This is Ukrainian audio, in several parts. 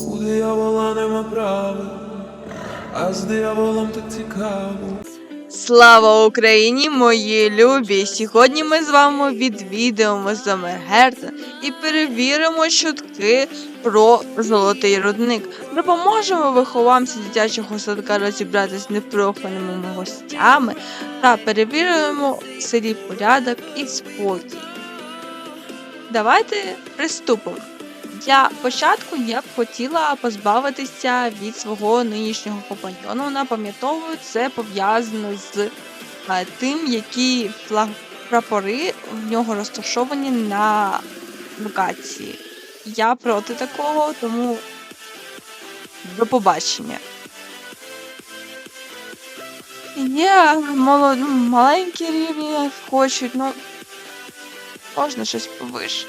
У диявола нема права, а з дияволом так цікаво. Слава Україні, мої любі! Сьогодні ми з вами відвідаємо Замергерта і перевіримо чутки про золотий рудник. Допоможемо вихованцям дитячого садка розібратися з непроханими гостями та перевіримо в селі порядок і спокій. Давайте приступимо. Для початку я б хотіла позбавитися від свого нинішнього компаньйона. Напам'ятовую, це пов'язано з е, тим, які прапори в нього розташовані на локації. Я проти такого, тому до побачення. Є молод... маленькі рівні хочуть, ну можна щось повише.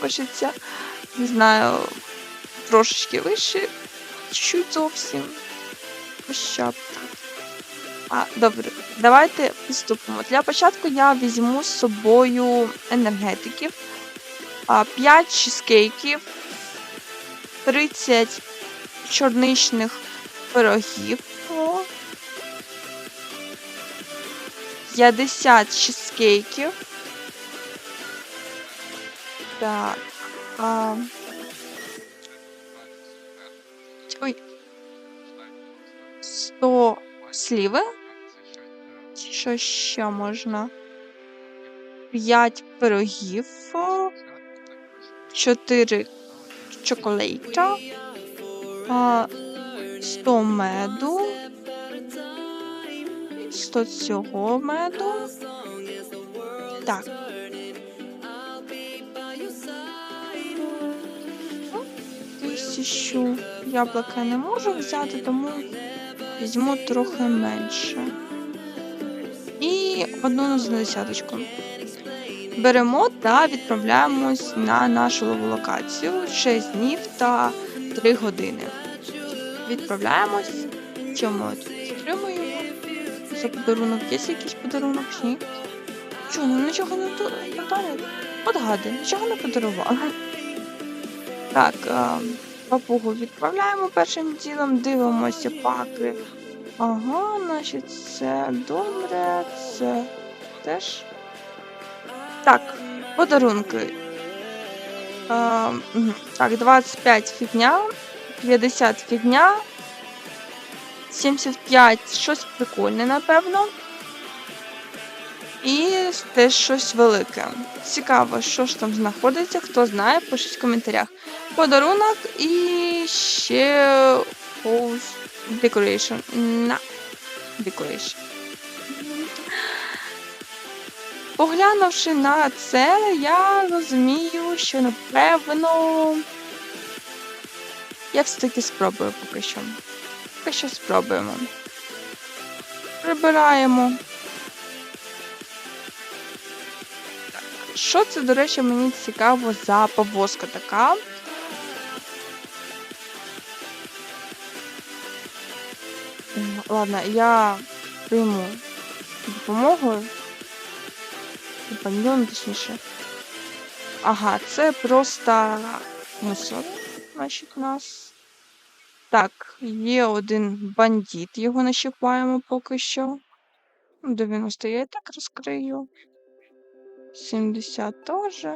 Хочеться не знаю, трошечки вище, чуть зовсім. Хоча б. А, добре, давайте приступимо. Для початку я візьму з собою енергетиків, а, 5 чизкейків, 30 чорничних пирогів, о, 50 чизкейків. Так. А... Ой. 100 сливи. Що ще можна? 5 пирогів. 4 чоколейта. А, 100 меду. 100 цього меду. Так. Тисячу яблука не можу взяти, тому візьму трохи менше. І одну на десяточку. Беремо та відправляємось на нашу локацію 6 днів та 3 години. Відправляємось. Що ми тут отримуємо? За подарунок є якийсь подарунок? Ні. Чого, ну нічого не подарили? От гади, нічого не подарували. Так, а, папугу відправляємо першим ділом, дивимося паки. Ага, значить, це добре, це теж. Так, подарунки. А, так, 25 фігня, 50 фігня, 75 щось прикольне, напевно. І теж щось велике. Цікаво, що ж там знаходиться, хто знає, пишіть в коментарях. Подарунок і ще decoration. На decoration. Поглянувши на це, я розумію, що напевно я все-таки спробую поки що. Поки що спробуємо. Прибираємо. Що це, до речі, мені цікаво за повозка така. Ладно, я прийму допомогу. Компаньйон, точніше. Ага, це просто мусор, у нас. Так, є один бандит, його нащипаємо поки що. 90 я і так розкрию. 70 теж.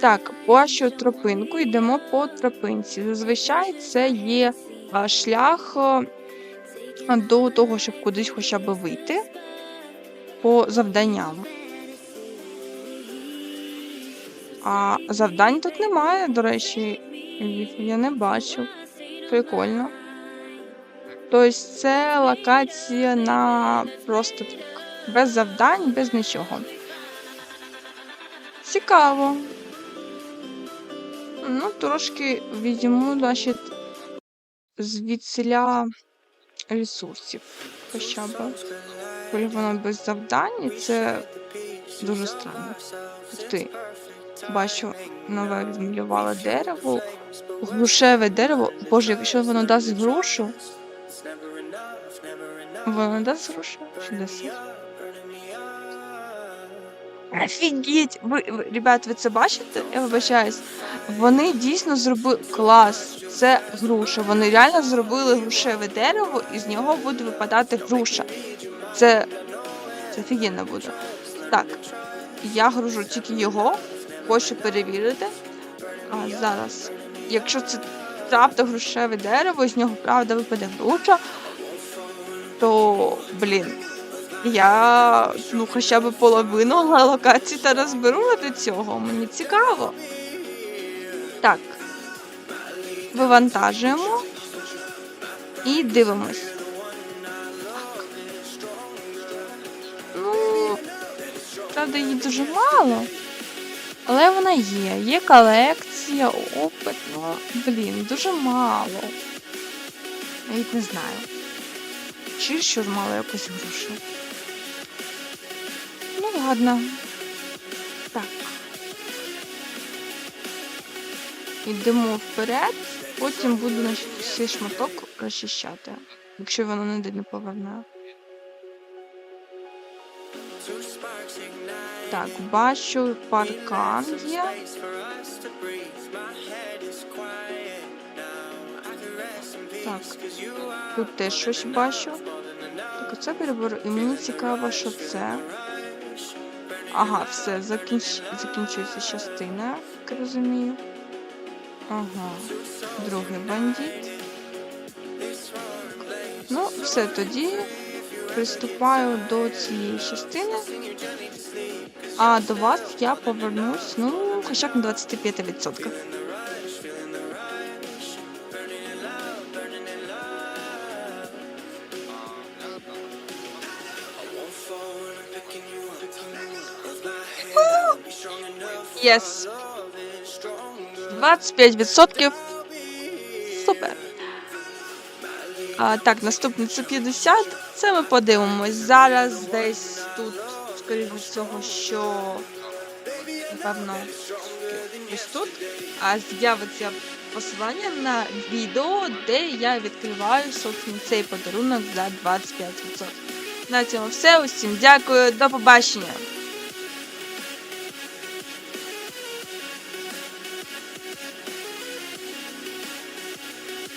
Так, бачу тропинку, йдемо по тропинці. Зазвичай це є шлях до того, щоб кудись хоча б вийти по завданням. А завдань тут немає, до речі, я не бачу. Прикольно. Тобто це локація на просто так. Без завдань, без нічого. Цікаво. Ну, трошки візьму, значить, звідсиля ресурсів. Хоча б. Коли воно без завдань, це дуже странно. Ти. Бачу, нове відмалювала дерево. Грушеве дерево. Боже, якщо воно дасть грушу. Воно дасть грушу? Чи дасть? Офігеть! Ви, ви, ребят, ви це бачите? Я вибачаюсь. Вони дійсно зробили клас. Це груша. Вони реально зробили грушеве дерево, і з нього буде випадати груша. Це. Це офігенно буде. Так, я гружу тільки його, хочу перевірити. А зараз, якщо це правда грушеве дерево, з нього правда випаде груша, то, блін, я ну хоча б половину локації та розберу до цього. Мені цікаво. Так. Вивантажуємо і дивимось. Ну, правда, її дуже мало. Але вона є. Є колекція, опит, ну, блін, дуже мало. Навіть не знаю. Чи що мало якось грошей. Ладно. Так. Йдемо вперед, потім буду цей шматок розчищати, якщо воно ніде не поверне. Так, бачу паркан є. Так, тут теж щось бачу. Так, оце переберу. І мені цікаво, що це. Ага, все, закінч... закінчується частина, як розумію. Ага, другий бандит. Ну, все, тоді приступаю до цієї частини. А до вас я повернусь, ну, хоча б на 25%. Єс. 25%. Супер. А, так, наступне це 50. Це ми подивимось. Зараз десь тут, скоріше всього, що напевно ось тут. А з'явиться посилання на відео, де я відкриваю собственно, цей подарунок за 25%. На цьому все. Усім дякую, до побачення!